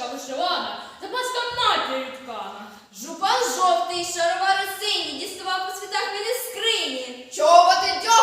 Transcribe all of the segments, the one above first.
сорочка вишивана, запаска матір'ю ткана. Жупан жовтий, шаровари сині, діставав по світах він із скрині. Чоботи дьогтем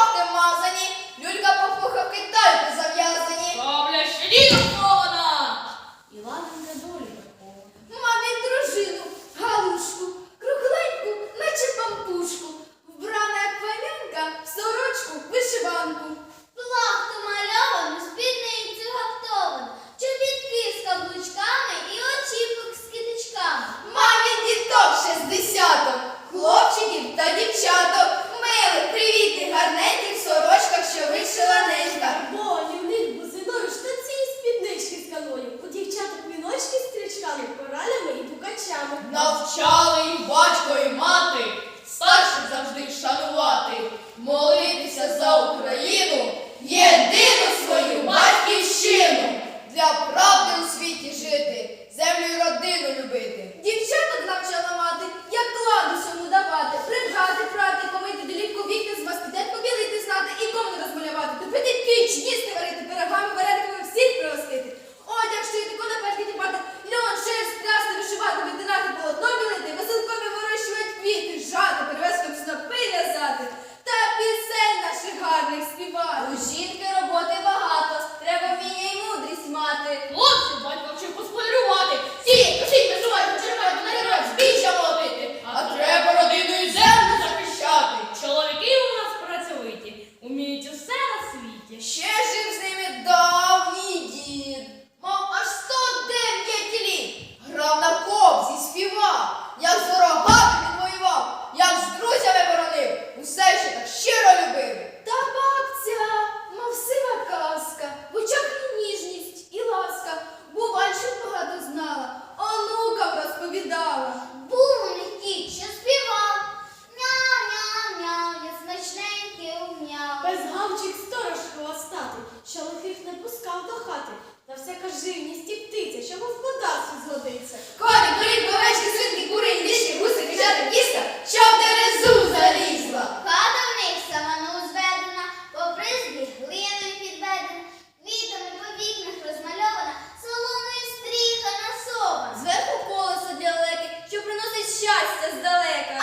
вовчик сторож хвостатий, що лихих не пускав до хати. На всяка живність і птиця, що в подасу згодиться. Коні, курі, повечки, свинки, кури, ліщі, гуси, кішати, кіска, що в терезу залізла. Хата в них саману зведена, по призбі глиною підведена, квітами по вікнах розмальована, солоною стріха насована. Зверху колесо для леки, що приносить щастя здалека.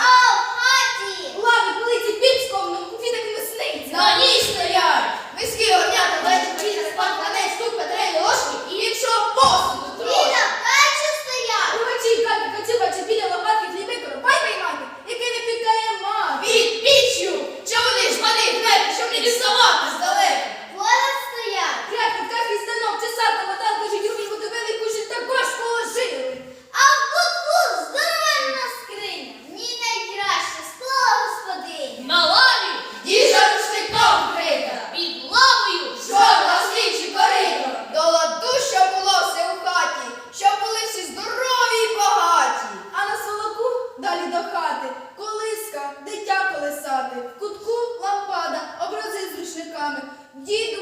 руками. Діду,